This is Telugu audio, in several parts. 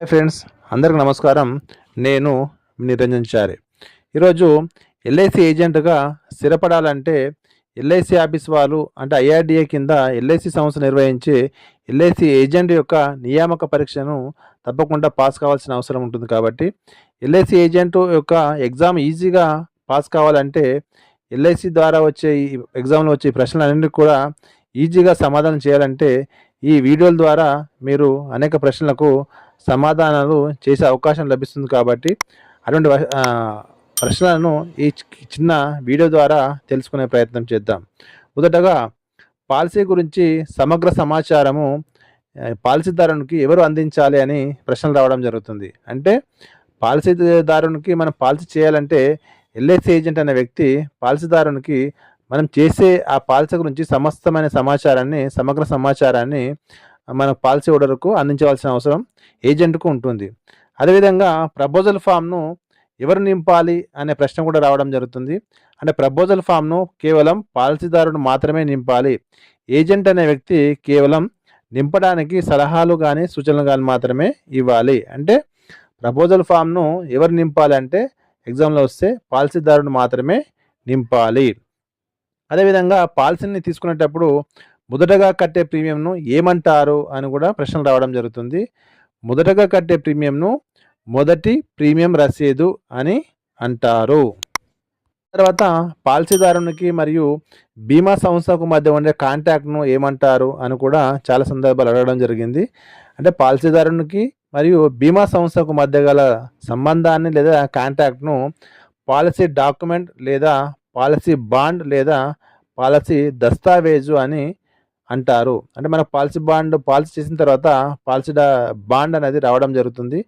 హాయ్ ఫ్రెండ్స్ అందరికి నమస్కారం. నేను నిరంజన్ చారి. ఈరోజు ఎల్ఐసి ఏజెంట్గా స్థిరపడాలంటే ఎల్ఐసి ఆఫీస్ వాళ్ళు అంటే ఐఆర్డిఏ కింద ఎల్ఐసి సంస్థ నిర్వహించే ఎల్ఐసి ఏజెంట్ యొక్క నియామక పరీక్షను తప్పకుండా పాస్ కావాల్సిన అవసరం ఉంటుంది కాబట్టి ఎల్ఐసి ఏజెంట్ యొక్క ఎగ్జామ్ ఈజీగా పాస్ కావాలంటే ఎల్ఐసి ద్వారా వచ్చే ఈ ఎగ్జామ్లో వచ్చే ప్రశ్నలన్నింటినీ కూడా ఈజీగా సమాధానం చేయాలంటే ఈ వీడియోల ద్వారా మీరు అనేక ప్రశ్నలకు సమాధానాలు చేసే అవకాశం లభిస్తుంది కాబట్టి అటువంటి ప్రశ్నలను ఈ చిన్న వీడియో ద్వారా తెలుసుకునే ప్రయత్నం చేద్దాం. మొదటగా పాలసీ గురించి సమగ్ర సమాచారము పాలసీదారునికి ఎవరు అందించాలి అని ప్రశ్నలు రావడం జరుగుతుంది. అంటే పాలసీదారునికి మనం పాలసీ చేయాలంటే ఎల్ఐసి ఏజెంట్ అనే వ్యక్తి పాలసీదారునికి మనం చేసే ఆ పాలసీ గురించి సమస్తమైన సమాచారాన్ని సమగ్ర సమాచారాన్ని మన పాలసీ హోల్డర్కు అందించవలసిన అవసరం ఏజెంట్కు ఉంటుంది. అదేవిధంగా ప్రపోజల్ ఫామ్ను ఎవరు నింపాలి అనే ప్రశ్న కూడా రావడం జరుగుతుంది. అంటే ప్రపోజల్ ఫామ్ను కేవలం పాలసీదారుడు మాత్రమే నింపాలి. ఏజెంట్ అనే వ్యక్తి కేవలం నింపడానికి సలహాలు కానీ సూచనలు కానీ మాత్రమే ఇవ్వాలి. అంటే ప్రపోజల్ ఫామ్ను ఎవరు నింపాలి అంటే ఎగ్జామ్లో వస్తే పాలసీదారుడు మాత్రమే నింపాలి. అదేవిధంగా పాలసీని తీసుకునేటప్పుడు మొదటగా కట్టే ప్రీమియంను ఏమంటారు అని కూడా ప్రశ్నలు రావడం జరుగుతుంది. మొదటగా కట్టే ప్రీమియంను మొదటి ప్రీమియం రసీదు అని అంటారు. తర్వాత పాలసీదారునికి మరియు బీమా సంస్థకు మధ్య ఉండే కాంటాక్ట్ను ఏమంటారు అని కూడా చాలా సందర్భాలు అడగడం జరిగింది. అంటే పాలసీదారునికి మరియు బీమా సంస్థకు మధ్య గల సంబంధాన్ని లేదా కాంటాక్ట్ను పాలసీ డాక్యుమెంట్ లేదా పాలసీ బాండ్ లేదా పాలసీ దస్తావేజు అని అంటారు. అంటే మన పాలసీ బాండ్ పాలసీ చేసిన తర్వాత పాలసీ బాండ్ అనేది రావడం జరుగుతుంది.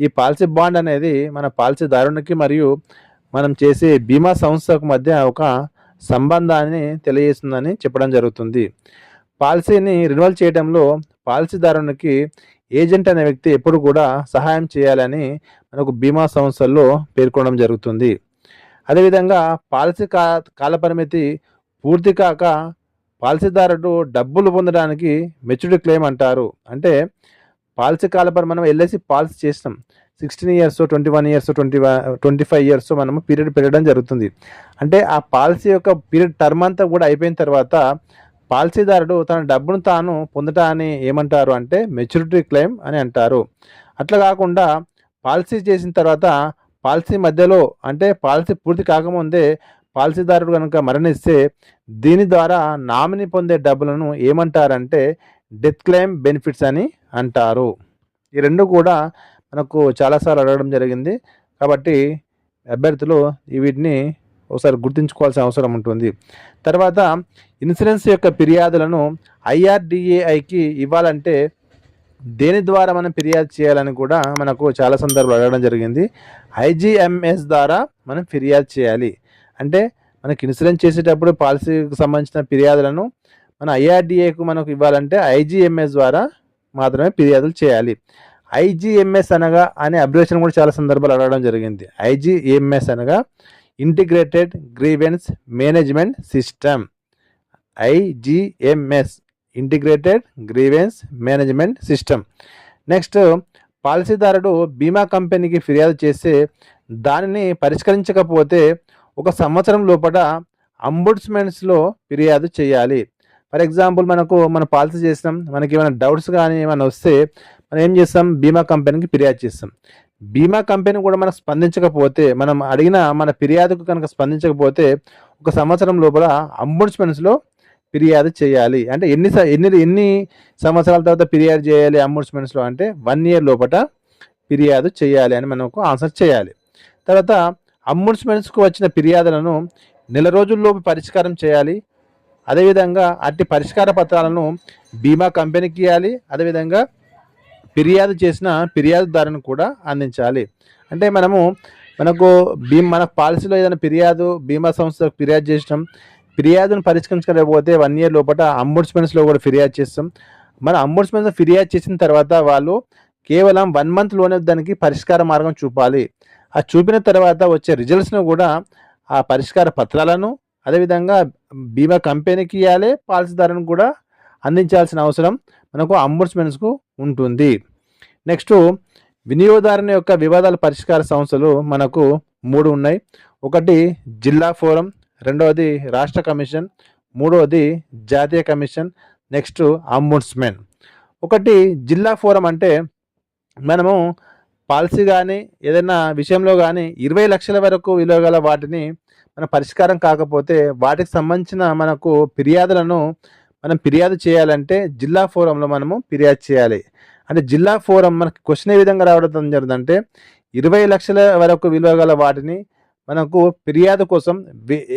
ఈ పాలసీ బాండ్ అనేది మన పాలసీదారునికి మరియు మనం చేసే బీమా సంస్థకు మధ్య ఒక సంబంధాన్ని తెలియజేస్తుందని చెప్పడం జరుగుతుంది. పాలసీని రెన్యువల్ చేయడంలో పాలసీదారునికి ఏజెంట్ అనే వ్యక్తి ఎప్పుడు కూడా సహాయం చేయాలని మనకు బీమా సంస్థల్లో పేర్కొనడం జరుగుతుంది. అదేవిధంగా పాలసీ కా కాలపరిమితి పూర్తి కాక పాలసీదారుడు డబ్బులు పొందడానికి మెచ్యూరిటీ క్లెయిమ్ అంటారు. అంటే పాలసీ కాలపరి మనం ఎల్ఐసి పాలసీ చేస్తాం sixteen years twenty one years twenty twenty five years మనము పీరియడ్ పెరగడం జరుగుతుంది. అంటే ఆ పాలసీ యొక్క పీరియడ్ టర్మ్ అంతా కూడా అయిపోయిన తర్వాత పాలసీదారుడు తన డబ్బును తాను పొందటాన్ని ఏమంటారు అంటే మెచ్యూరిటీ క్లెయిమ్ అని అంటారు. అట్లా కాకుండా పాలసీ చేసిన తర్వాత పాలసీ మధ్యలో అంటే పాలసీ పూర్తి కాకముందే పాలసీదారుడు కనుక మరణిస్తే దీని ద్వారా నామినీ పొందే డబ్బులను ఏమంటారంటే డెత్ క్లెయిమ్ బెనిఫిట్స్ అని అంటారు. ఈ రెండు కూడా మనకు చాలాసార్లు అడగడం జరిగింది. కాబట్టి అభ్యర్థులు వీటిని ఒకసారి గుర్తుంచుకోవాల్సిన అవసరం ఉంటుంది. తర్వాత ఇన్సూరెన్స్ యొక్క ఫిర్యాదులను ఐఆర్డిఏఐకి ఇవ్వాలంటే దేని ద్వారా మనం ఫిర్యాదు చేయాలని కూడా మనకు చాలా సందర్భాలు అడగడం జరిగింది. ఐజీఎంఎస్ ద్వారా మనం ఫిర్యాదు చేయాలి. అంటే మనకి ఇన్సూరెన్స్ చేసేటప్పుడు పాలసీకి సంబంధించిన ఫిర్యాదులను మన ఐఆర్డిఏకు మనకు ఇవ్వాలంటే ఐజీఎంఎస్ ద్వారా మాత్రమే ఫిర్యాదులు చేయాలి. ఐజీఎంఎస్ అనగా అనే అబ్రివేషన్ కూడా చాలా సందర్భాలు అడగడం జరిగింది. ఐజీఎంఎస్ అనగా integrated grievance management system. IGMS integrated grievance management system. Next పాలసీదారుడు బీమా కంపెనీకి ఫిర్యాదు చేస్తే దానిని పరిష్కరించకపోతే ఒక సంవత్సరం లోపల అంబుడ్స్మెంట్స్లో ఫిర్యాదు చేయాలి. ఫర్ ఎగ్జాంపుల్ మనకు మన పాలసీ చేస్తాం మనకి ఏమైనా డౌట్స్ కానీ ఏమైనా వస్తే మనం ఏం చేస్తాం? బీమా కంపెనీకి ఫిర్యాదు చేస్తాం. బీమా కంపెనీ కూడా మనకు స్పందించకపోతే మనం అడిగిన మన ఫిర్యాదుకు కనుక స్పందించకపోతే ఒక సంవత్సరం లోపల అంబుడ్స్మెన్స్లో ఫిర్యాదు చేయాలి. అంటే ఎన్ని స- ఎన్ని ఎన్ని సంవత్సరాల తర్వాత ఫిర్యాదు చేయాలి అంబుడ్స్మెంట్స్లో అంటే వన్ ఇయర్ లోపల ఫిర్యాదు చేయాలి అని మనకు ఆన్సర్ చేయాలి. తర్వాత అంబుడ్స్మెన్స్కు వచ్చిన ఫిర్యాదులను నెల రోజుల్లోపు పరిష్కారం చేయాలి. అదేవిధంగా అట్టి పరిష్కార పత్రాలను బీమా కంపెనీకి ఇవ్వాలి అదేవిధంగా ఫిర్యాదు చేసిన ఫిర్యాదుదారుని కూడా అందించాలి. అంటే మనము మనకు బీమ్ మన పాలసీలో ఏదైనా ఫిర్యాదు బీమా సంస్థకు ఫిర్యాదు చేసినాం. ఫిర్యాదును పరిష్కరించకపోతే వన్ ఇయర్ లోపల అంబుడ్స్మెంట్స్లో కూడా ఫిర్యాదు చేస్తాం. మన అంబుడ్స్మెంట్స్ ఫిర్యాదు చేసిన తర్వాత వాళ్ళు కేవలం వన్ మంత్లోనే దానికి పరిష్కార మార్గం చూపాలి. ఆ చూపిన తర్వాత వచ్చే రిజల్ట్స్ను కూడా ఆ పరిష్కార పత్రాలను అదేవిధంగా బీమా కంపెనీకి ఇవ్వాలి పాలసీదారుని కూడా అందించాల్సిన అవసరం మనకు అంబుడ్స్మెన్స్కు ఉంటుంది. నెక్స్ట్ వినియోగదారుని యొక్క వివాదాల పరిష్కార సంస్థలు మనకు మూడు ఉన్నాయి. ఒకటి జిల్లా ఫోరం రెండవది రాష్ట్ర కమిషన్ మూడవది జాతీయ కమిషన్ నెక్స్ట్ అంబుడ్స్మెన్ ఒకటి జిల్లా ఫోరం అంటే మనము పాలసీ కానీ ఏదైనా విషయంలో కానీ ఇరవై లక్షల వరకు విలువ గల వాటిని మన పరిష్కారం కాకపోతే వాటికి సంబంధించిన మనకు ఫిర్యాదులను మనం ఫిర్యాదు చేయాలంటే జిల్లా ఫోరంలో మనము ఫిర్యాదు చేయాలి. అంటే జిల్లా ఫోరం మనకి క్వశ్చన్ ఏ విధంగా రావడం జరుగుతుందంటే ఇరవై లక్షల వరకు విలువ గల వాటిని మనకు ఫిర్యాదు కోసం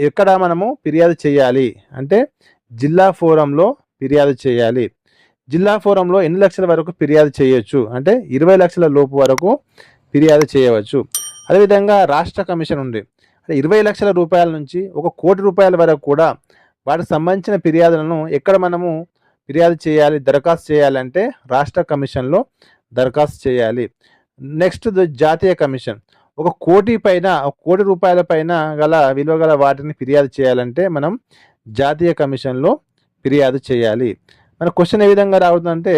ఎక్కడ మనము ఫిర్యాదు చేయాలి? అంటే జిల్లా ఫోరంలో ఫిర్యాదు చేయాలి. జిల్లా ఫోరంలో ఎన్ని లక్షల వరకు ఫిర్యాదు చేయొచ్చు? అంటే ఇరవై లక్షల లోపు వరకు ఫిర్యాదు చేయవచ్చు. అదేవిధంగా రాష్ట్ర కమిషన్ ఉంది. అంటే ఇరవై లక్షల రూపాయల నుంచి ఒక కోటి రూపాయల వరకు కూడా వాటికి సంబంధించిన ఫిర్యాదులను ఎక్కడ మనము ఫిర్యాదు చేయాలి దరఖాస్తు చేయాలంటే రాష్ట్ర కమిషన్లో దరఖాస్తు చేయాలి. నెక్స్ట్ ద- జాతీయ కమిషన్. ఒక కోటి పైన ఒక కోటి రూపాయల పైన గల విలువ గల వాటిని ఫిర్యాదు చేయాలంటే మనం జాతీయ కమిషన్లో ఫిర్యాదు చేయాలి. మన క్వశ్చన్ ఏ విధంగా రావుతుందంటే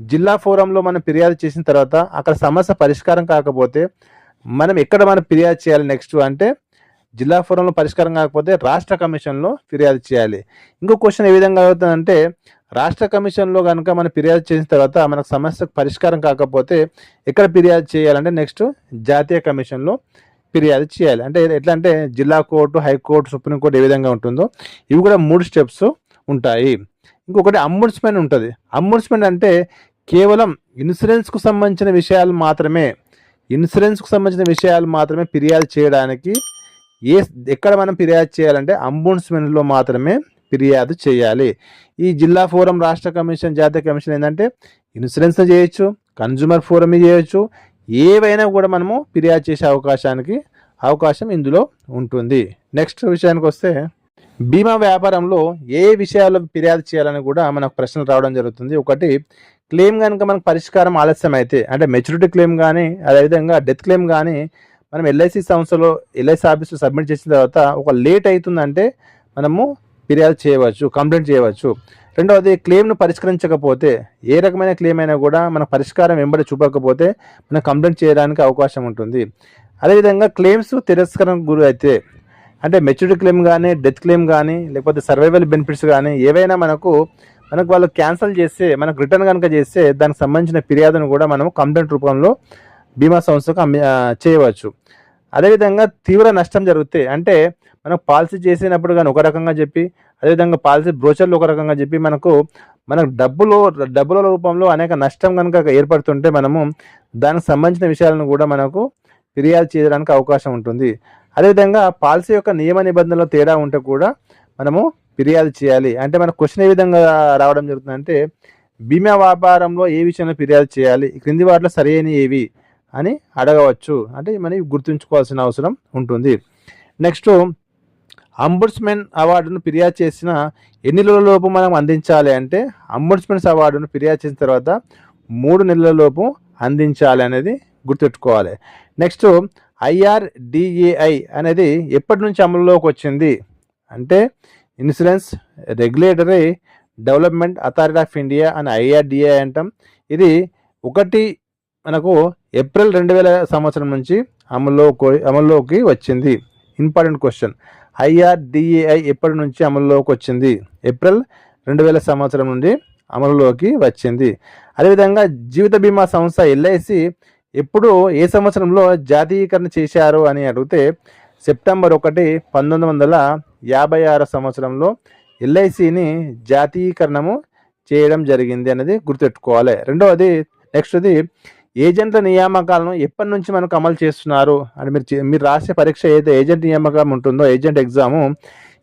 జిల్లా ఫోరంలో మనం ఫిర్యాదు చేసిన తర్వాత అక్కడ సమస్య పరిష్కారం కాకపోతే మనం ఎక్కడ మనం ఫిర్యాదు చేయాలి నెక్స్ట్ అంటే జిల్లా ఫోరంలో పరిష్కారం కాకపోతే రాష్ట్ర కమిషన్లో ఫిర్యాదు చేయాలి. ఇంకో క్వశ్చన్ ఏ విధంగా అవుతుందంటే రాష్ట్ర కమిషన్లో కనుక మనం ఫిర్యాదు చేసిన తర్వాత మనకు సమస్యకు పరిష్కారం కాకపోతే ఎక్కడ ఫిర్యాదు చేయాలంటే నెక్స్ట్ జాతీయ కమిషన్లో ఫిర్యాదు చేయాలి. అంటే ఎట్లా అంటే జిల్లా కోర్టు హైకోర్టు సుప్రీంకోర్టు ఏ విధంగా ఉంటుందో ఇవి కూడా మూడు స్టెప్స్ ఉంటాయి. ఇంకొకటి అంబుడ్స్మెన్ ఉంటుంది. అంబుడ్స్మెన్ అంటే కేవలం ఇన్సూరెన్స్కు సంబంధించిన విషయాలు మాత్రమే. ఇన్సూరెన్స్కు సంబంధించిన విషయాలు మాత్రమే ఫిర్యాదు చేయడానికి ఏ ఎక్కడ మనం ఫిర్యాదు చేయాలంటే అంబుడ్స్మెన్లో మాత్రమే ఫిర్యాదు చేయాలి. ఈ జిల్లా ఫోరం రాష్ట్ర కమిషన్ జాతీయ కమిషన్ ఏంటంటే ఇన్సూరెన్స్ చేయొచ్చు కన్జ్యూమర్ ఫోరం చేయొచ్చు ఏవైనా కూడా మనము ఫిర్యాదు చేసే అవకాశానికి అవకాశం ఇందులో ఉంటుంది. నెక్స్ట్ విషయానికి వస్తే బీమా వ్యాపారంలో ఏ విషయాల్లో ఫిర్యాదు చేయాలని కూడా మనకు ప్రశ్నలు రావడం జరుగుతుంది. ఒకటి క్లెయిమ్ కనుక మనకు పరిష్కారం ఆలస్యం అయితే అంటే మెచ్యూరిటీ క్లెయిమ్ కానీ అదేవిధంగా డెత్ క్లెయిమ్ కానీ మనం ఎల్ఐసి సంస్థలో ఎల్ఐసి ఆఫీస్లో సబ్మిట్ చేసిన తర్వాత ఒక లేట్ అవుతుందంటే మనము ఫిర్యాదు చేయవచ్చు కంప్లైంట్ చేయవచ్చు. రెండవది క్లెయిమ్ను పరిష్కరించకపోతే ఏ రకమైన క్లెయిమ్ అయినా కూడా మన పరిష్కారం వెంబడి చూపకపోతే మనం కంప్లైంట్ చేయడానికి అవకాశం ఉంటుంది. అదేవిధంగా క్లెయిమ్స్ తిరస్కరణకు గురి అయితే అంటే మెచ్యూరిటీ క్లెయిమ్ కానీ డెత్ క్లెయిమ్ కానీ లేకపోతే సర్వైవల్ బెనిఫిట్స్ కానీ ఏవైనా మనకు మనకు వాళ్ళు క్యాన్సిల్ చేస్తే మనకు రిటర్న్ కనుక చేస్తే దానికి సంబంధించిన ఫిర్యాదును కూడా మనం కంప్లైంట్ రూపంలో బీమా సంస్థకు అమ్మి చేయవచ్చు. అదేవిధంగా తీవ్ర నష్టం జరిగితే అంటే మనం పాలసీ చేసినప్పుడు కానీ ఒక రకంగా చెప్పి అదేవిధంగా పాలసీ బ్రోచర్లు ఒక రకంగా చెప్పి మనకు మనకు డబ్బులు డబ్బుల రూపంలో అనేక నష్టం కనుక ఏర్పడుతుంటే మనము దానికి సంబంధించిన విషయాలను కూడా మనకు ఫిర్యాదు చేయడానికి అవకాశం ఉంటుంది. అదేవిధంగా పాలసీ యొక్క నియమ నిబంధనలు తేడా ఉంటే కూడా మనము ఫిర్యాదు చేయాలి. అంటే మన క్వశ్చన్ ఏ విధంగా రావడం జరుగుతుందంటే బీమా వ్యాపారంలో ఏ విషయంలో ఫిర్యాదు చేయాలి క్రింది వాటిలో సరైన ఏవి అని అడగవచ్చు. అంటే మనం గుర్తుంచుకోవాల్సిన అవసరం ఉంటుంది. నెక్స్ట్ అంబుడ్స్మెన్ అవార్డును ఫిర్యాదు చేసిన ఎన్ని నెలల లోపు మనం అందించాలి అంటే అంబుడ్స్మెన్స్ అవార్డును ఫిర్యాదు చేసిన తర్వాత మూడు నెలల లోపు అందించాలి అనేది గుర్తుపెట్టుకోవాలి. నెక్స్ట్ ఐఆర్డిఏఐ అనేది ఎప్పటి నుంచి అమలులోకి వచ్చింది? అంటే insurance regulatory development authority of India అని ఐఆర్డిఏ అంటాం. ఇది ఒకటి మనకు ఏప్రిల్ రెండు వేల సంవత్సరం నుంచి అమల్లోకి అమల్లోకి వచ్చింది. Important question. ఐఆర్డిఏఐ ఎప్పటి నుంచి అమల్లోకి వచ్చింది? ఏప్రిల్ రెండు వేల సంవత్సరం నుండి అమలులోకి వచ్చింది. అదేవిధంగా జీవిత బీమా సంస్థ ఎల్ఐసి ఎప్పుడు ఏ సంవత్సరంలో జాతీయకరణ చేశారు అని అడిగితే సెప్టెంబర్ ఒకటి పంతొమ్మిది వందల యాభై ఆరు సంవత్సరంలో ఎల్ఐసిని జాతీయకరణము చేయడం జరిగింది అనేది గుర్తుపెట్టుకోవాలి. రెండవది నెక్స్ట్ది ఏజెంట్ల నియామకాలను ఎప్పటి నుంచి మనకు అమలు చేస్తున్నారు అని మీరు మీరు రాసే పరీక్ష ఏదైతే ఏజెంట్ నియామకం ఉంటుందో ఏజెంట్ ఎగ్జాము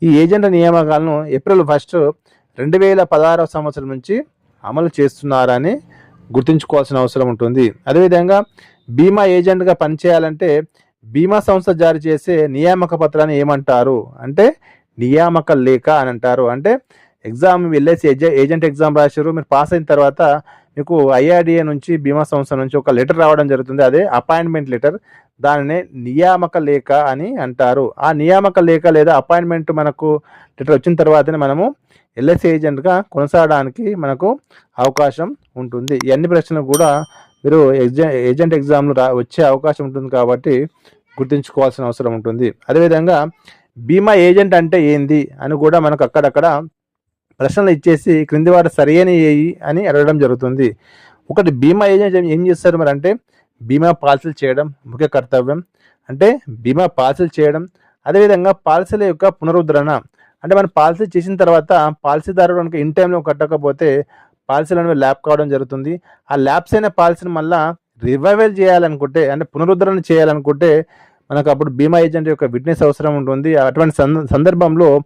ఈ ఏజెంట్ల నియామకాలను ఏప్రిల్ ఫస్ట్ రెండు వేల పదహారవ సంవత్సరం నుంచి అమలు చేస్తున్నారని గుర్తుంచుకోవాల్సిన అవసరం ఉంటుంది. అదేవిధంగా బీమా ఏజెంట్గా పనిచేయాలంటే బీమా సంస్థ జారీ చేసే నియామక పత్రాన్ని ఏమంటారు? అంటే నియామక లేఖ అని అంటారు. అంటే ఎగ్జామ్ వెళ్ళేసి ఏజెంట్ ఎగ్జామ్ రాశారు మీరు పాస్ అయిన తర్వాత మీకు ఐఆర్డిఏ నుంచి బీమా సంస్థ నుంచి ఒక లెటర్ రావడం జరుగుతుంది. అదే అపాయింట్మెంట్ లెటర్. దానిని నియామక లేఖ అని అంటారు. ఆ నియామక లేఖ లేదా అపాయింట్మెంట్ మనకు లెటర్ వచ్చిన తర్వాతనే మనము ఎల్ఎస్ ఏజెంట్గా కొనసాగడానికి మనకు అవకాశం ఉంటుంది. ఈ అన్ని ప్రశ్నలు కూడా మీరు ఎగ్జా ఏజెంట్ ఎగ్జామ్లు రా వచ్చే అవకాశం ఉంటుంది కాబట్టి గుర్తుంచుకోవాల్సిన అవసరం ఉంటుంది. అదేవిధంగా బీమా ఏజెంట్ అంటే ఏంది అని కూడా మనకు అక్కడక్కడ ప్రశ్నలు ఇచ్చేసి క్రింది వారు సరైన ఏయి అని అడగడం జరుగుతుంది. ఒకటి బీమా ఏజెంట్ ఏం చేస్తారు మరి అంటే బీమా పాలసీలు చేయడం ముఖ్య కర్తవ్యం. అంటే బీమా పాలసీలు చేయడం అదేవిధంగా పాలసీల యొక్క పునరుద్ధరణ. అంటే మనం పాలసీ చేసిన తర్వాత పాలసీదారుడు కనుక ఇన్ టైంలో కట్టకపోతే పాలసీలు అనేవి ల్యాప్ కావడం జరుగుతుంది. ఆ ల్యాప్స్ అయిన పాలసీని మళ్ళీ రివైవల్ చేయాలనుకుంటే అంటే పునరుద్ధరణ చేయాలనుకుంటే మనకు అప్పుడు బీమా ఏజెంట్ యొక్క విట్నెస్ అవసరం ఉంటుంది. అటువంటి సంద- సందర్భంలో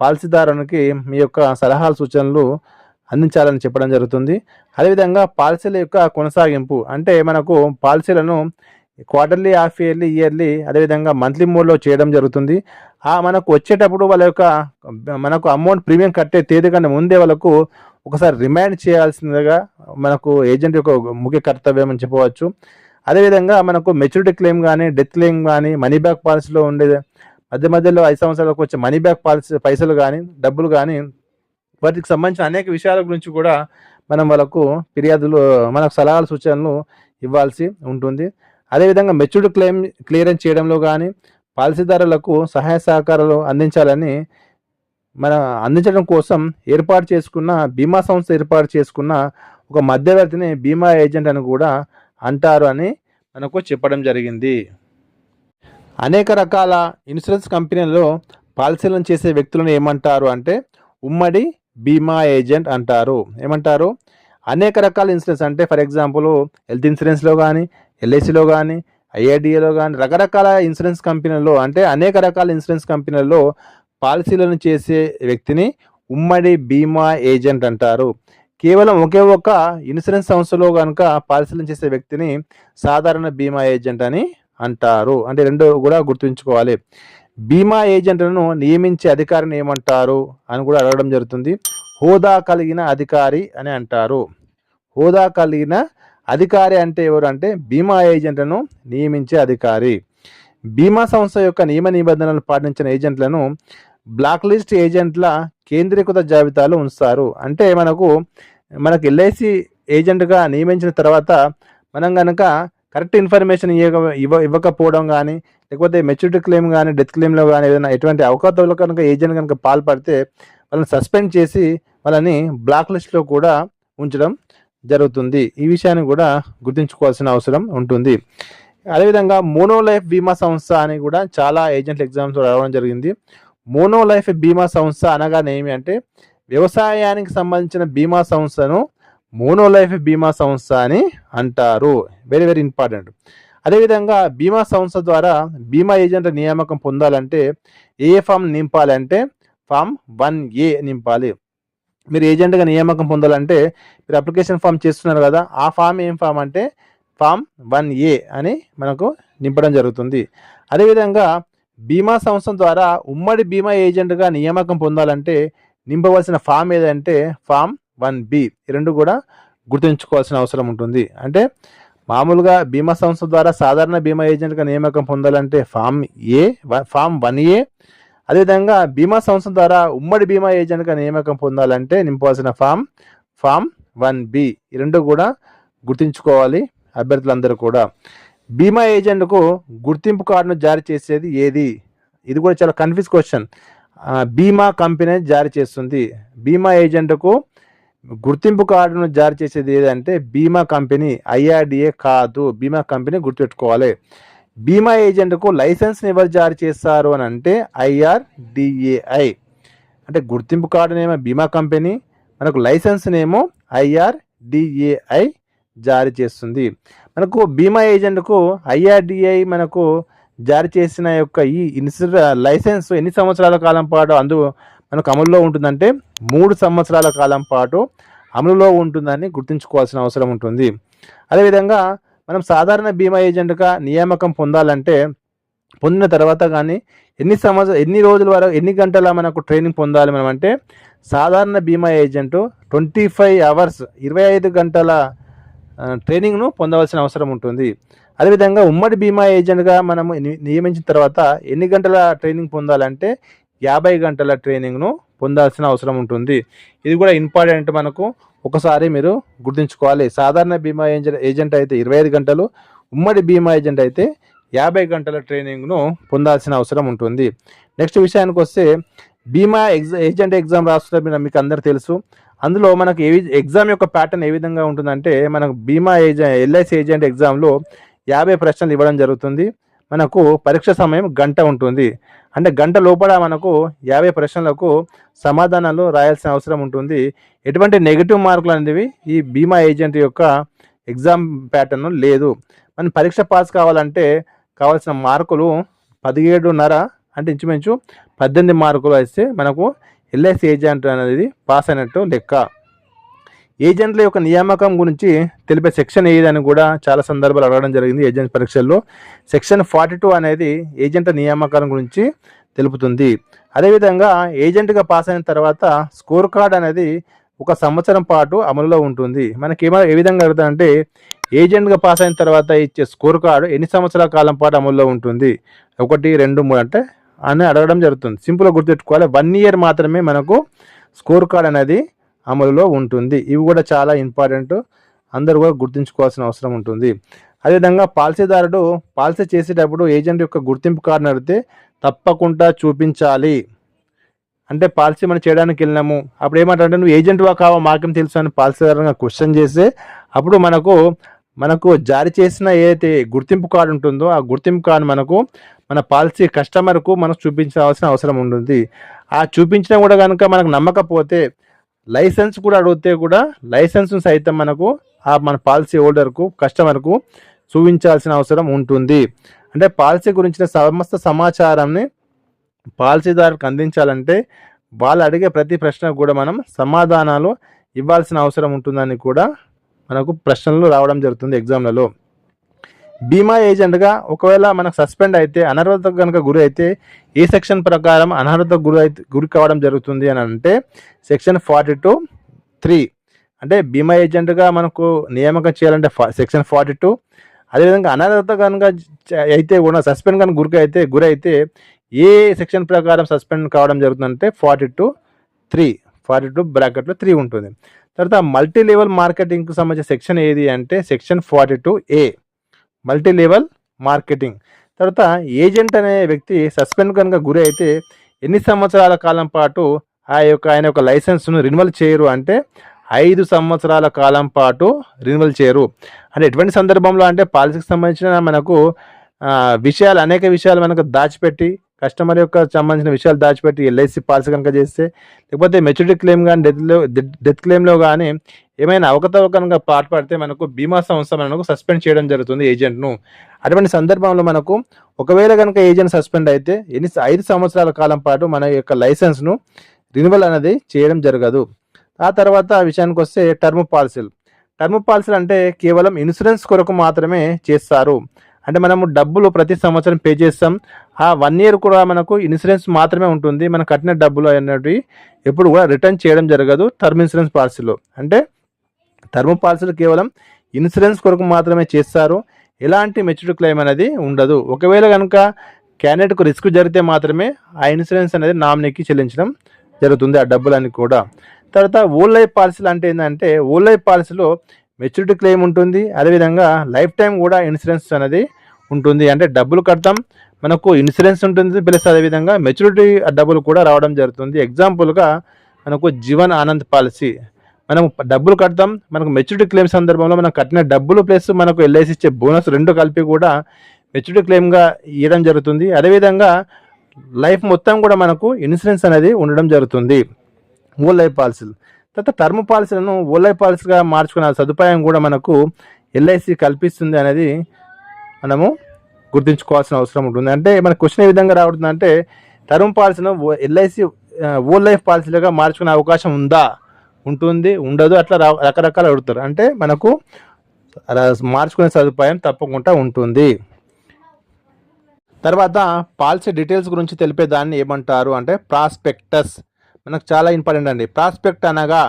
పాలసీదారునికి మీ యొక్క సలహాలు సూచనలు అందించాలని చెప్పడం జరుగుతుంది. అదేవిధంగా పాలసీల యొక్క కొనసాగింపు అంటే మనకు పాలసీలను క్వార్టర్లీ హాఫ్ ఇయర్లీ ఇయర్లీ అదేవిధంగా మంత్లీ మోడ్లో చేయడం జరుగుతుంది. ఆ మనకు వచ్చేటప్పుడు వాళ్ళ యొక్క మనకు అమౌంట్ ప్రీమియం కట్టే తేదీ కన్నా ముందే వాళ్ళకు ఒకసారి రిమైండ్ చేయాల్సిందిగా మనకు ఏజెంట్ యొక్క ముఖ్య కర్తవ్యం అని చెప్పవచ్చు. అదేవిధంగా మనకు మెచ్యూరిటీ క్లెయిమ్ కానీ డెత్ క్లెయిమ్ కానీ మనీ బ్యాక్ పాలసీలో ఉండే మధ్య మధ్యలో ఐదు సంవత్సరాలకు వచ్చే మనీ బ్యాక్ పాలసీ పైసలు కానీ డబ్బులు కానీ వాటికి సంబంధించిన అనేక విషయాల గురించి కూడా మనం వాళ్ళకు ఫిర్యాదులు మనకు సలహాలు సూచనలు ఇవ్వాల్సి ఉంటుంది. అదేవిధంగా మెచ్యూరిటీ క్లెయిమ్ క్లియరెన్స్ చేయడంలో కానీ పాలసీదారులకు సహాయ సహకారాలు అందించాలని మన అందించడం కోసం ఏర్పాటు చేసుకున్న బీమా సంస్థ ఏర్పాటు చేసుకున్న ఒక మధ్యవర్తిని బీమా ఏజెంట్ అని కూడా అంటారు అని మనకు చెప్పడం జరిగింది. అనేక రకాల ఇన్సూరెన్స్ కంపెనీలలో పాలసీలను చేసే వ్యక్తులను ఏమంటారు అంటే ఉమ్మడి బీమా ఏజెంట్ అంటారు. ఏమంటారు? అనేక రకాల ఇన్సూరెన్స్ అంటే ఫర్ ఎగ్జాంపుల్ హెల్త్ ఇన్సూరెన్స్లో కానీ ఎల్ఐసిలో కానీ ఐఆర్డిఏలో కానీ రకరకాల ఇన్సూరెన్స్ కంపెనీల్లో అంటే అనేక రకాల ఇన్సూరెన్స్ కంపెనీలలో పాలసీలను చేసే వ్యక్తిని ఉమ్మడి బీమా ఏజెంట్ అంటారు. కేవలం ఒకే ఒక ఇన్సూరెన్స్ సంస్థలో కనుక పాలసీలను చేసే వ్యక్తిని సాధారణ బీమా ఏజెంట్ అని అంటారు. అంటే రెండు కూడా గుర్తుంచుకోవాలి. బీమా ఏజెంట్లను నియమించే అధికారిని ఏమంటారు అని కూడా అడగడం జరుగుతుంది. హోదా కలిగిన అధికారి అని అంటారు. హోదా కలిగిన అధికారి అంటే ఎవరు అంటే బీమా ఏజెంట్లను నియమించే అధికారి. బీమా సంస్థ యొక్క నియమ నిబంధనలు పాటించిన ఏజెంట్లను బ్లాక్ లిస్ట్ ఏజెంట్ల కేంద్రీకృత జాబితాలో ఉంచుతారు. అంటే మనకు మనకు ఎల్ఐసి ఏజెంట్గా నియమించిన తర్వాత మనం కనుక కరెక్ట్ ఇన్ఫర్మేషన్ ఇవ్వ ఇవ్వ ఇవ్వకపోవడం కానీ లేకపోతే మెచ్యూరిటీ క్లెయిమ్ కానీ డెత్ క్లెయిమ్లో కానీ ఏదైనా ఎటువంటి అవకాశాలు కనుక ఏజెంట్ కనుక పాల్పడితే వాళ్ళని సస్పెండ్ చేసి వాళ్ళని బ్లాక్ లిస్ట్లో కూడా ఉంచడం జరుగుతుంది. ఈ విషయాన్ని కూడా గుర్తుంచుకోవాల్సిన అవసరం ఉంటుంది. అదేవిధంగా మోనో లైఫ్ బీమా సంస్థ అని కూడా చాలా ఏజెంట్ ఎగ్జామ్స్ రావడం జరిగింది. మోనో లైఫ్ బీమా సంస్థ అనగానే ఏమి అంటే వ్యవసాయానికి సంబంధించిన బీమా సంస్థను మోనో లైఫ్ బీమా సంస్థ అని అంటారు. వెరీ వెరీ ఇంపార్టెంట్ అదేవిధంగా బీమా సంస్థ ద్వారా బీమా ఏజెంట్ నియామకం పొందాలంటే ఏ ఫామ్ నింపాలంటే ఫామ్ వన్ ఏ నింపాలి. మీరు ఏజెంట్గా నియామకం పొందాలంటే మీరు అప్లికేషన్ ఫామ్ చేస్తున్నారు కదా ఆ ఫామ్ ఏం ఫామ్ అంటే ఫామ్ వన్ ఏ అని మనకు నింపడం జరుగుతుంది. అదేవిధంగా బీమా సంస్థ ద్వారా ఉమ్మడి బీమా ఏజెంట్గా నియామకం పొందాలంటే నింపవలసిన ఫామ్ ఏదంటే ఫామ్ వన్ బి ఈ రెండు కూడా గుర్తుంచుకోవాల్సిన అవసరం ఉంటుంది. అంటే మామూలుగా బీమా సంస్థ ద్వారా సాధారణ బీమా ఏజెంట్గా నియామకం పొందాలంటే form A form one A అదేవిధంగా బీమా సంస్థ ద్వారా ఉమ్మడి బీమా ఏజెంట్గా నియామకం పొందాలంటే నింపవలసిన ఫామ్ ఫామ్ వన్ బి ఈ రెండు కూడా గుర్తుంచుకోవాలి అభ్యర్థులందరూ కూడా. బీమా ఏజెంట్కు గుర్తింపు కార్డును జారీ చేసేది ఏది? ఇది కూడా చాలా కన్ఫ్యూజ్ క్వశ్చన్ బీమా కంపెనీ జారీ చేస్తుంది. బీమా ఏజెంట్కు గుర్తింపు కార్డును జారీ చేసేది ఏదంటే బీమా కంపెనీ ఐఆర్డిఏ కాదు. బీమా కంపెనీ గుర్తుపెట్టుకోవాలి. బీమా ఏజెంట్కు లైసెన్స్ని ఎవరు జారీ చేస్తారు అని అంటే ఐఆర్డిఏఐ అంటే గుర్తింపు కార్డునేమో బీమా కంపెనీ మనకు లైసెన్స్నేమో ఐఆర్డిఏఐ జారీ చేస్తుంది. మనకు బీమా ఏజెంట్కు ఐఆర్డిఐ మనకు జారీ చేసిన యొక్క ఈ ఇన్సూర లైసెన్స్ ఎన్ని సంవత్సరాల కాలం పాటు అందు మనకు అమలులో ఉంటుందంటే మూడు సంవత్సరాల కాలం పాటు అమలులో ఉంటుందని గుర్తుంచుకోవాల్సిన అవసరం ఉంటుంది. అదేవిధంగా మనం సాధారణ బీమా ఏజెంట్గా నియామకం పొందాలంటే పొందిన తర్వాత కానీ ఎన్ని సంవత్సరం ఎన్ని రోజుల వరకు ఎన్ని గంటల మనకు ట్రైనింగ్ పొందాలి మనం అంటే సాధారణ బీమా ఏజెంట్ ట్వంటీ ఫైవ్ అవర్స్ ఇరవై ఐదు గంటల ట్రైనింగ్ను పొందవలసిన అవసరం ఉంటుంది. అదేవిధంగా ఉమ్మడి బీమా ఏజెంట్గా మనము ని- నియమించిన తర్వాత ఎన్ని గంటల ట్రైనింగ్ పొందాలంటే యాభై గంటల ట్రైనింగ్ను పొందాల్సిన అవసరం ఉంటుంది. ఇది కూడా ఇంపార్టెంట్ మనకు. ఒకసారి మీరు గుర్తుంచుకోవాలి. సాధారణ బీమా ఏజెంట్ ఏజెంట్ అయితే ఇరవై ఐదు గంటలు ఉమ్మడి బీమా ఏజెంట్ అయితే యాభై గంటల ట్రైనింగ్ను పొందాల్సిన అవసరం ఉంటుంది. నెక్స్ట్ విషయానికి వస్తే బీమా ఎగ్జా ఏజెంట్ ఎగ్జామ్ రాస్తున్న మీకు అందరు తెలుసు. అందులో మనకు ఏ ఎగ్జామ్ యొక్క ప్యాటర్న్ ఏ విధంగా ఉంటుందంటే మనకు బీమా ఏజెంట్ ఎల్ఐసి ఏజెంట్ ఎగ్జామ్లో యాభై ప్రశ్నలు ఇవ్వడం జరుగుతుంది. మనకు పరీక్ష సమయం గంట ఉంటుంది. అంటే గంట లోపల మనకు యాభై ప్రశ్నలకు సమాధానాలు రాయాల్సిన అవసరం ఉంటుంది. ఎటువంటి నెగిటివ్ మార్కులు అనేవి ఈ బీమా ఏజెంట్ యొక్క ఎగ్జామ్ ప్యాటర్న్ లేదు. మనం పరీక్ష పాస్ కావాలంటే కావాల్సిన మార్కులు పదిహేడున్నర అంటే ఇంచుమించు పద్దెనిమిది మార్కులు వస్తే మనకు ఎల్ఐసి ఏజెంట్ అనేది పాస్ అయినట్టు లెక్క. ఏజెంట్ల యొక్క నియామకం గురించి తెలిపే సెక్షన్ ఏదని కూడా చాలా సందర్భాలు అడగడం జరిగింది ఏజెంట్ పరీక్షల్లో. సెక్షన్ ఫార్టీ టూ అనేది ఏజెంట్ల నియామకం గురించి తెలుపుతుంది. అదేవిధంగా ఏజెంట్గా పాస్ అయిన తర్వాత స్కోర్ కార్డ్ అనేది ఒక సంవత్సరం పాటు అమలులో ఉంటుంది. మనకి ఏమైనా ఏ విధంగా అడుగుతారంటే ఏజెంట్గా పాస్ అయిన తర్వాత ఇచ్చే స్కోర్ కార్డు ఎన్ని సంవత్సరాల కాలం పాటు అమల్లో ఉంటుంది? ఒకటి రెండు మూడు అంటే అని అడగడం జరుగుతుంది. సింపుల్గా గుర్తుపెట్టుకోవాలి. వన్ ఇయర్ మాత్రమే మనకు స్కోర్ కార్డ్ అనేది అమలులో ఉంటుంది. ఇవి కూడా చాలా ఇంపార్టెంట్. అందరూ కూడా గుర్తుంచుకోవాల్సిన అవసరం ఉంటుంది. అదేవిధంగా పాలసీదారుడు పాలసీ చేసేటప్పుడు ఏజెంట్ యొక్క గుర్తింపు కార్డును అడిగితే తప్పకుండా చూపించాలి. అంటే పాలసీ మనం చేయడానికి వెళ్ళినాము. అప్పుడు ఏమంటారంటే నువ్వు ఏజెంట్వా కావా? మాకేం తెలుసు? అని పాలసీదారుగా క్వశ్చన్ చేస్తే అప్పుడు మనకు మనకు జారీ చేసిన ఏదైతే గుర్తింపు కార్డు ఉంటుందో ఆ గుర్తింపు కార్డు మనకు మన పాలసీ కస్టమర్కు మనం చూపించాల్సిన అవసరం ఉంటుంది. ఆ చూపించినా కూడా కనుక మనకు నమ్మకపోతే లైసెన్స్ కూడా అడిగితే కూడా లైసెన్స్ సైతం మనకు ఆ మన పాలసీ హోల్డర్కు కస్టమర్కు చూపించాల్సిన అవసరం ఉంటుంది. అంటే పాలసీ గురించిన సమస్త సమాచారాన్ని పాలసీదారుకు అందించాలంటే వాళ్ళు అడిగే ప్రతి ప్రశ్నకు కూడా మనం సమాధానాలు ఇవ్వాల్సిన అవసరం ఉంటుందని కూడా మనకు ప్రశ్నలు రావడం జరుగుతుంది ఎగ్జామ్లలో. బీమా ఏజెంట్గా ఒకవేళ మనకు సస్పెండ్ అయితే అనర్హత కనుక గురి అయితే ఏ సెక్షన్ ప్రకారం అనర్హత గురి అయితే గురి కావడం జరుగుతుంది అని అంటే సెక్షన్ ఫార్టీ టూ త్రీ. అంటే బీమా ఏజెంట్గా మనకు నియామకం చేయాలంటే ఫా సెక్షన్ ఫార్టీ టూ అదేవిధంగా అనర్హత కనుక అయితే కూడా సస్పెండ్ కనుక గురికి అయితే గురి అయితే ఏ సెక్షన్ ప్రకారం సస్పెండ్ కావడం జరుగుతుందంటే forty two three. Forty two బ్రాకెట్లో త్రీ ఉంటుంది. తర్వాత మల్టీ లెవెల్ మార్కెటింగ్కి సంబంధించిన సెక్షన్ ఏది అంటే section forty two A. Multi level marketing. తర్వాత ఏజెంట్ అనే వ్యక్తి సస్పెండ్ కనుక గురి అయితే ఎన్ని సంవత్సరాల కాలం పాటు ఆ యొక్క ఆయన యొక్క లైసెన్స్ను రినివల్ చేయరు అంటే ఐదు సంవత్సరాల కాలం పాటు రినివల్ చేయరు. అంటే ఎటువంటి సందర్భంలో అంటే పాలసీకి సంబంధించిన మనకు విషయాలు అనేక విషయాలు మనకు దాచిపెట్టి కస్టమర్ యొక్క సంబంధించిన విషయాలు దాచిపెట్టి ఎల్ఐసి పాలసీ కనుక చేస్తే లేకపోతే మెచ్యూరిటీ క్లెయిమ్ కానీ డెత్లో డెత్ క్లెయిమ్లో కానీ ఏమైనా అవకతవక పాటుపడితే పాల్పడితే మనకు బీమా సంస్థ మనకు సస్పెండ్ చేయడం జరుగుతుంది ఏజెంట్ను. అటువంటి సందర్భంలో మనకు ఒకవేళ కనుక ఏజెంట్ సస్పెండ్ అయితే ఎన్ని ఐదు సంవత్సరాల కాలం పాటు మన యొక్క లైసెన్స్ను రినివల్ అనేది చేయడం జరగదు. ఆ తర్వాత విషయానికి వస్తే టర్మ్ పాలసీలు. టర్మ్ పాలసీలు అంటే కేవలం ఇన్సూరెన్స్ కొరకు మాత్రమే చేస్తారు. అంటే మనము డబ్బులు ప్రతి సంవత్సరం పే చేస్తాం. వన్ ఇయర్ కూడా మనకు ఇన్సూరెన్స్ మాత్రమే ఉంటుంది. మనం కట్టిన డబ్బులు అనేవి ఎప్పుడు కూడా రిటర్న్ చేయడం జరగదు. టర్మ్ ఇన్సూరెన్స్ పాలసీలో అంటే టర్మ్ పాలసీలు కేవలం ఇన్సూరెన్స్ కొరకు మాత్రమే చేస్తారు. ఎలాంటి మెచ్యూరిటీ క్లెయిమ్ అనేది ఉండదు. ఒకవేళ కనుక క్యాండిడేట్కు రిస్క్ జరిగితే మాత్రమే ఆ ఇన్సూరెన్స్ అనేది నామినీకి చెల్లించడం జరుగుతుంది ఆ డబ్బులన్నీ కూడా. తర్వాత ఓల్డ్ లైఫ్ పాలసీలు అంటే ఏంటంటే ఓల్డ్ లైఫ్ పాలసీలో మెచ్యూరిటీ క్లెయిమ్ ఉంటుంది. అదేవిధంగా లైఫ్ టైం కూడా ఇన్సూరెన్స్ అనేది ఉంటుంది. అంటే డబ్బులు కడతాం మనకు ఇన్సూరెన్స్ ఉంటుంది ప్లస్ అదేవిధంగా మెచ్యూరిటీ డబ్బులు కూడా రావడం జరుగుతుంది. ఎగ్జాంపుల్గా మనకు జీవన్ ఆనంద్ పాలసీ. మనం డబ్బులు కడతాం మనకు మెచ్యూరిటీ క్లెయిమ్ సందర్భంలో మనం కట్టిన డబ్బులు ప్లస్ మనకు ఎల్ఐసి ఇచ్చే బోనస్ రెండు కలిపి కూడా మెచ్యూరిటీ క్లెయిమ్గా ఇవ్వడం జరుగుతుంది. అదేవిధంగా లైఫ్ మొత్తం కూడా మనకు ఇన్సూరెన్స్ అనేది ఉండడం జరుగుతుంది. ఓల్ లైఫ్ పాలసీలు తర్వాత టర్మ్ పాలసీలను ఓల్ లైఫ్ పాలసీగా మార్చుకునే సదుపాయం కూడా మనకు ఎల్ఐసి కల్పిస్తుంది అనేది మనము గుర్తుంచుకోవాల్సిన అవసరం ఉంటుంది. అంటే మన క్వశ్చన్ ఏ విధంగా రావడుతుందంటే టర్మ్ పాలసీను ఎల్ఐసి ఓల్ లైఫ్ పాలసీలుగా మార్చుకునే అవకాశం ఉందా? ఉంటుంది ఉండదు అట్లా రా రకరకాలు అడుగుతారు. అంటే మనకు మార్చుకునే సదుపాయం తప్పకుండా ఉంటుంది. తర్వాత పాలసీ డీటెయిల్స్ గురించి తెలిపే దాన్ని ఏమంటారు అంటే ప్రాస్పెక్టస్. మనకు చాలా ఇంపార్టెంట్ అండి. ప్రాస్పెక్ట్ అనగా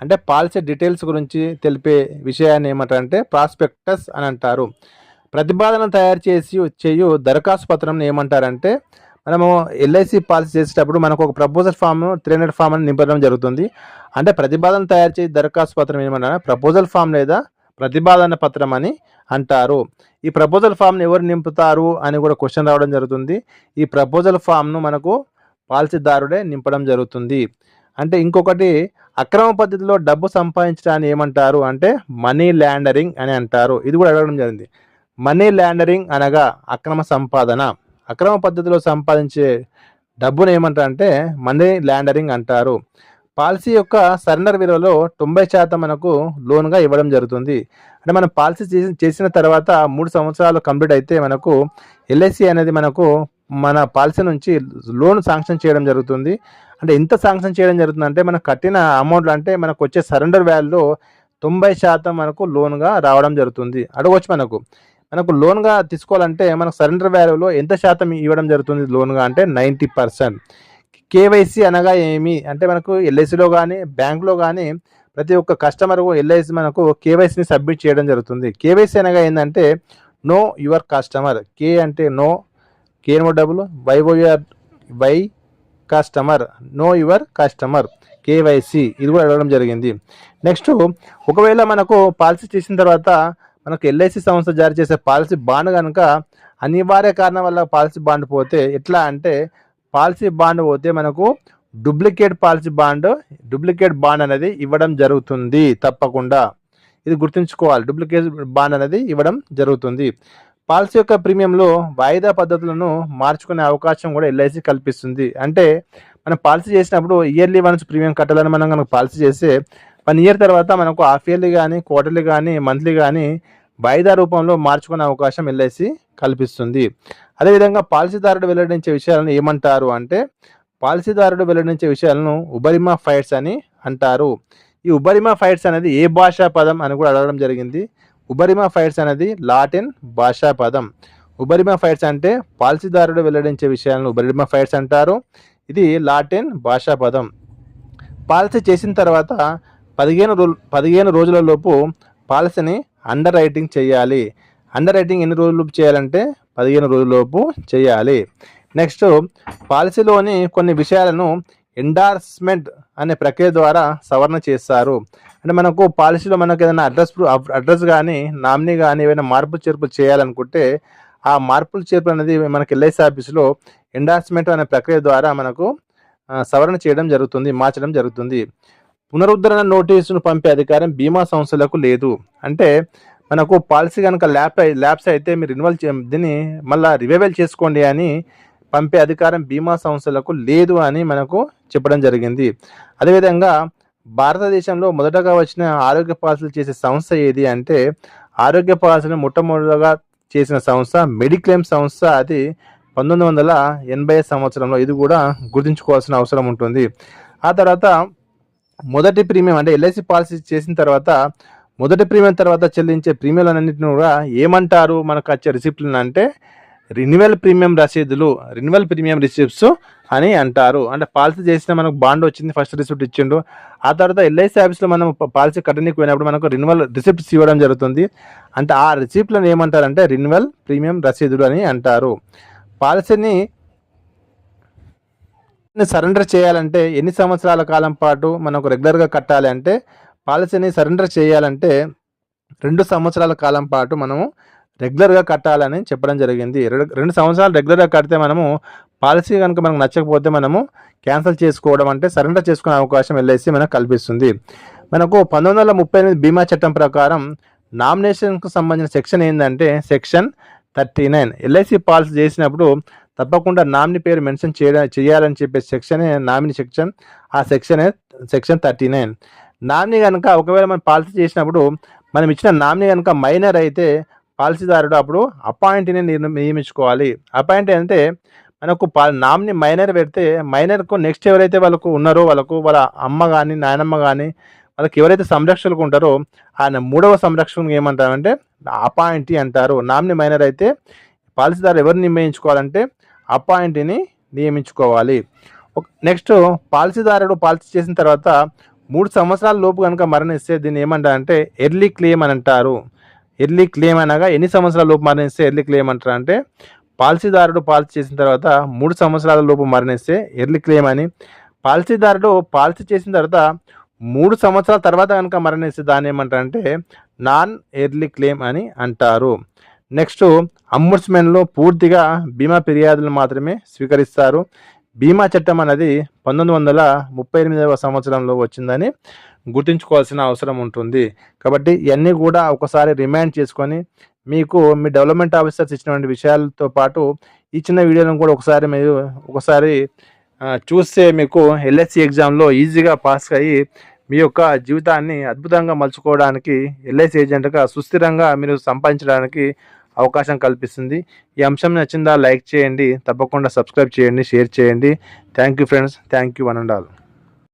అంటే పాలసీ డీటెయిల్స్ గురించి తెలిపే విషయాన్ని ఏమంటారంటే ప్రాస్పెక్టస్ అని అంటారు. ప్రతిపాదన తయారు చేసి చేయు దరఖాస్తు పత్రం ఏమంటారంటే మనము ఎల్ఐసి పాలసీ చేసేటప్పుడు మనకు ఒక proposal form three hundred form అని నింపడం జరుగుతుంది. అంటే ప్రతిపాదన తయారు చేసి దరఖాస్తు పత్రం ఏమన్నా ప్రపోజల్ ఫామ్ లేదా ప్రతిపాదన పత్రం అని అంటారు. ఈ ప్రపోజల్ ఫామ్ని ఎవరు నింపుతారు అని కూడా క్వశ్చన్ రావడం జరుగుతుంది. ఈ ప్రపోజల్ ఫామ్ను మనకు పాలసీదారుడే నింపడం జరుగుతుంది. అంటే ఇంకొకటి అక్రమ పద్ధతిలో డబ్బు సంపాదించడాన్ని ఏమంటారు? అంటే మనీ ల్యాండరింగ్ అని అంటారు. ఇది కూడా అడగడం జరిగింది. మనీ ల్యాండరింగ్ అనగా అక్రమ సంపాదన. అక్రమ పద్ధతిలో సంపాదించే డబ్బును ఏమంటారు అంటే మనీ ల్యాండరింగ్ అంటారు. పాలసీ యొక్క సరెండర్ విలువలో తొంభై శాతం మనకు లోన్గా ఇవ్వడం జరుగుతుంది. అంటే మనం పాలసీ చేసి చేసిన తర్వాత మూడు సంవత్సరాలు కంప్లీట్ అయితే మనకు ఎల్ఐసి అనేది మనకు మన పాలసీ నుంచి లోన్ శాంక్షన్ చేయడం జరుగుతుంది. అంటే ఎంత శాంక్షన్ చేయడం జరుగుతుంది అంటే మనకు కట్టిన అమౌంట్లు అంటే మనకు వచ్చే సరెండర్ వాల్యూలో తొంభై శాతం మనకు లోన్గా రావడం జరుగుతుంది. అడగవచ్చు మనకు. మనకు లోన్గా తీసుకోవాలంటే మనకు సరెండర్ వాల్యూలో ఎంత శాతం ఇవ్వడం జరుగుతుంది లోన్గా అంటే నైంటీ పర్సెంట్. కేవైసీ అనగా ఏమి? అంటే మనకు ఎల్ఐసిలో కానీ బ్యాంకులో కానీ ప్రతి ఒక్క కస్టమర్ ఎల్ఐసి మనకు కేవైసీని సబ్మిట్ చేయడం జరుగుతుంది. కేవైసీ అనగా ఏంటంటే నో యువర్ కస్టమర్. కే అంటే know K know double Y O R Y customer. Know your customer. KYC. ఇది కూడా అడగడం జరిగింది. నెక్స్ట్ ఒకవేళ మనకు పాలసీ చేసిన తర్వాత మనకు ఎల్ఐసి సంస్థ జారీ చేసే పాలసీ బాండ్ కనుక అనివార్య కారణం వల్ల పాలసీ బాండ్ పోతే ఎట్లా అంటే పాలసీ బాండ్ పోతే మనకు duplicate policy bond duplicate bond అనేది ఇవ్వడం జరుగుతుంది తప్పకుండా. ఇది గుర్తుంచుకోవాలి. డూప్లికేట్ బాండ్ అనేది ఇవ్వడం జరుగుతుంది. పాలసీ యొక్క ప్రీమియంలో వాయిదా పద్ధతులను మార్చుకునే అవకాశం కూడా ఎల్ఐసి కల్పిస్తుంది. అంటే మనం పాలసీ చేసినప్పుడు ఇయర్లీ వన్స్ ప్రీమియం కట్టాలని మనం కనుక పాలసీ చేస్తే వన్ ఇయర్ తర్వాత మనకు హాఫ్ ఇయర్లీ కానీ క్వార్టర్లీ కానీ మంత్లీ కానీ వాయిదా రూపంలో మార్చుకునే అవకాశం ఎల్ఐసి కల్పిస్తుంది. అదేవిధంగా పాలసీదారుడు వెల్లడించే విషయాలను ఏమంటారు అంటే పాలసీదారుడు వెల్లడించే విషయాలను ఉబరిమా ఫైట్స్ అని అంటారు. ఈ ఉబరిమా ఫైట్స్ అనేది ఏ భాషా పదం అని కూడా అడగడం జరిగింది. ఉబరిమా ఫైట్స్ అనేది లాటిన్ భాషా పదం. ఉబరిమా ఫైట్స్ అంటే పాలసీదారుడు వెల్లడించే విషయాలను ఉబరిమా ఫైట్స్ అంటారు. ఇది లాటిన్ భాషా పదం. పాలసీ చేసిన తర్వాత పదిహేను రో పదిహేను రోజులలోపు పాలసీని అండర్ రైటింగ్ చేయాలి. అండర్ రైటింగ్ ఎన్ని రోజులు చేయాలంటే పదిహేను రోజులలోపు చేయాలి. నెక్స్ట్ పాలసీలోని కొన్ని విషయాలను ఎండార్స్మెంట్ అనే ప్రక్రియ ద్వారా సవరణ చేస్తారు. అంటే మనకు పాలసీలో మనకు ఏదైనా అడ్రస్ అడ్రస్ కానీ నామినీ కానీ ఏమైనా మార్పులు చేర్పు చేయాలనుకుంటే ఆ మార్పులు చేర్పులు అనేది మనకి ఎల్ఐసి ఆఫీసులో ఎండార్స్మెంట్ అనే ప్రక్రియ ద్వారా మనకు సవరణ చేయడం జరుగుతుంది మార్చడం జరుగుతుంది. పునరుద్ధరణ నోటీసును పంపే అధికారం బీమా సంస్థలకు లేదు. అంటే మనకు పాలసీ కనుక ల్యాప్ ల్యాబ్స్ అయితే మీరు రిన్యువల్ దీన్ని మళ్ళీ రివైవల్ చేసుకోండి అని పంపే అధికారం బీమా సంస్థలకు లేదు అని మనకు చెప్పడం జరిగింది. అదేవిధంగా భారతదేశంలో మొదటగా వచ్చిన ఆరోగ్య పాలసీలు చేసే సంస్థ ఏది అంటే ఆరోగ్య పాలసీని మొట్టమొదటిగా చేసిన సంస్థ మెడిక్లెయిమ్ సంస్థ. అది పంతొమ్మిది వందల ఎనభై సంవత్సరంలో ఇది కూడా గుర్తుంచుకోవాల్సిన అవసరం ఉంటుంది. ఆ తర్వాత మొదటి ప్రీమియం అంటే ఎల్ఐసి పాలసీ చేసిన తర్వాత మొదటి ప్రీమియం తర్వాత చెల్లించే ప్రీమియంలన్నింటిని కూడా ఏమంటారు? మనకు వచ్చే రిసిప్ట్లను అంటే రిన్యువల్ ప్రీమియం రసీదులు రిన్యువల్ ప్రీమియం రిసిప్ట్స్ అని అంటారు. అంటే పాలసీ చేసిన మనకు బాండ్ వచ్చింది ఫస్ట్ రిసిప్ట్ ఇచ్చిండు. ఆ తర్వాత ఎల్ఐసి ఆఫీస్లో మనం పాలసీ కట్టడానికి పోయినప్పుడు మనకు రిన్యువల్ రిసిప్ట్స్ ఇవ్వడం జరుగుతుంది. అంటే ఆ రిసిప్ట్లను ఏమంటారంటే రిన్యువల్ ప్రీమియం రసీదులు అని అంటారు. పాలసీని సరెండర్ చేయాలంటే ఎన్ని సంవత్సరాల కాలం పాటు మనకు రెగ్యులర్గా కట్టాలి అంటే పాలసీని సరెండర్ చేయాలంటే రెండు సంవత్సరాల కాలం పాటు మనము రెగ్యులర్గా కట్టాలని చెప్పడం జరిగింది. రెండు రెండు సంవత్సరాలు రెగ్యులర్గా కడితే మనము పాలసీ కనుక మనకు నచ్చకపోతే మనము క్యాన్సిల్ చేసుకోవడం అంటే సరెండర్ చేసుకునే అవకాశం ఎల్ఐసి మనకు కల్పిస్తుంది. మనకు పంతొమ్మిది వందల ముప్పై ఎనిమిది బీమా చట్టం ప్రకారం నామినేషన్కు సంబంధించిన సెక్షన్ ఏంటంటే section thirty nine. LIC policy చేసినప్పుడు తప్పకుండా నామిని పేరు మెన్షన్ చేయడం చేయాలని చెప్పే సెక్షనే నామినీ సెక్షన్. ఆ సెక్షనే సెక్షన్ థర్టీ నైన్. నామినీ కనుక ఒకవేళ మనం పాలసీ చేసినప్పుడు మనం ఇచ్చిన నామినీ కనుక మైనర్ అయితే పాలసీదారుడు అప్పుడు అపాయింట్ని నిర్ణ- నియమించుకోవాలి. అపాయింట్ అంటే మనకు పా నామినీ మైనర్ పెడితే మైనర్కు నెక్స్ట్ ఎవరైతే వాళ్ళకు ఉన్నారో వాళ్ళకు వాళ్ళ అమ్మ కానీ నాయనమ్మ కానీ వాళ్ళకి ఎవరైతే సంరక్షకులు ఉంటారో ఆయన మూడవ సంరక్షకునికి ఏమంటారంటే అపాయింటీ అంటారు. నామినీ మైనర్ అయితే పాలసీదారు ఎవరిని నిర్ణయించుకోవాలంటే అపాయింట్ని నియమించుకోవాలి. నెక్స్ట్ పాలసీదారుడు పాలసీ చేసిన తర్వాత మూడు సంవత్సరాల లోపు కనుక మరణిస్తే దీన్ని ఏమంటారంటే ఎర్లీ క్లెయిమ్ అని అంటారు. ఎర్లీ క్లెయిమ్ అనగా ఎన్ని సంవత్సరాల లోపు మరణిస్తే ఎర్లీ క్లెయిమ్ అంటారు అంటే పాలసీదారుడు పాలసీ చేసిన తర్వాత మూడు సంవత్సరాల లోపు మరణిస్తే ఎర్లీ క్లెయిమ్ అని. పాలసీదారుడు పాలసీ చేసిన తర్వాత మూడు సంవత్సరాల తర్వాత కనుక మరణిస్తే దాన్ని ఏమంటారంటే నాన్ ఎర్లీ క్లెయిమ్ అని అంటారు. నెక్స్ట్ అంబుడ్స్మెన్లో పూర్తిగా బీమా ఫిర్యాదులు మాత్రమే స్వీకరిస్తారు. బీమా చట్టం అనేది పంతొమ్మిది వందల ముప్పై ఎనిమిదవ సంవత్సరంలో వచ్చిందని గుర్తుంచుకోవాల్సిన అవసరం ఉంటుంది. కాబట్టి ఇవన్నీ కూడా ఒకసారి రిమైండ్ చేసుకొని మీకు మీ డెవలప్మెంట్ ఆఫీసర్స్ ఇచ్చినటువంటి విషయాలతో పాటు ఈ చిన్న వీడియోలను కూడా ఒకసారి మీరు ఒకసారి చూస్తే మీకు ఎల్ఎస్సి ఎగ్జామ్లో ఈజీగా పాస్ అయ్యి మీ యొక్క జీవితాన్ని అద్భుతంగా మలుచుకోవడానికి ఎల్ఐసి ఏజెంట్గా సుస్థిరంగా మీరు సంపాదించడానికి అవకాశం కల్పిస్తుంది. ఈ అంశం నచ్చిందా లైక్ చేయండి. తప్పకుండా సబ్స్క్రైబ్ చేయండి షేర్ చేయండి. Thank you friends. Thank you one and all.